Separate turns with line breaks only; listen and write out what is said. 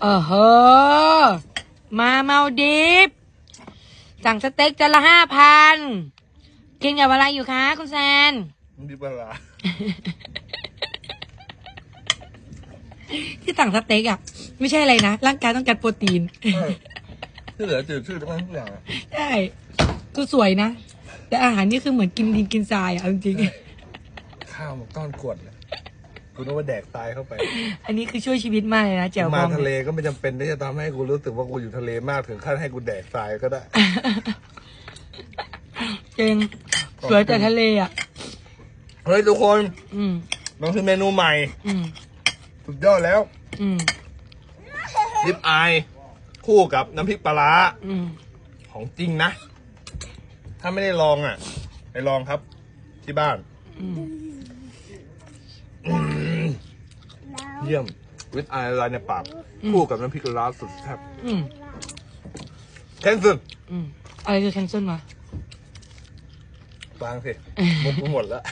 เออเฮอมาเมาดิฟสั่งสเต็กจานละห้าพันกินกับอะไรอยู่คะคุณแซน
มันมีปลาร้า
ที่สั่งสเต็กอะ ไม่ใช่อะไรนะร่างกายต้องการโปรตีน
ใช่ที่เหลือจืดชื่อทั้งนั้นทุกอย่างอะ
ใช่ก็สวยนะ แต่อาหารนี่คือเหมือนกินดินกินทรายอะเอาจริง
ข้าวมันก้อนขวดเลย กูนึกว่าแดกตายเข้าไป
ๆอันนี้คือช่วยชีวิตมากเลยนะแจ่วบ
มา
อง
ทะเลก็ไม่จำเป็นที่จะทำให้กูรู้สึกว่ากูอยู่ทะเลมากถึงขั้นให้กูแดกทรายก็ได้
จริงสวยแต่ทะเลอะ
เฮ้ยทุกคน
อืม
มันคือเมนูใหม่
อืม
สุดยอดแล้ว
อืม
ลิปอาย คู่กับน้ำพริกปลาร้า
อืม
ของจริงนะ ถ้าไม่ได้ลองอะ ไปลองครับ ที่บ้าน
อืม
เยี่ยมวิตอายลายในปาก คู่กับน้ำพริกปลาร้าสุดแซ่บ
อืม
แคนซึน
อืมอะไรคือแคนเซิลวะ
ฟังสิมุกกูหมดแล้ว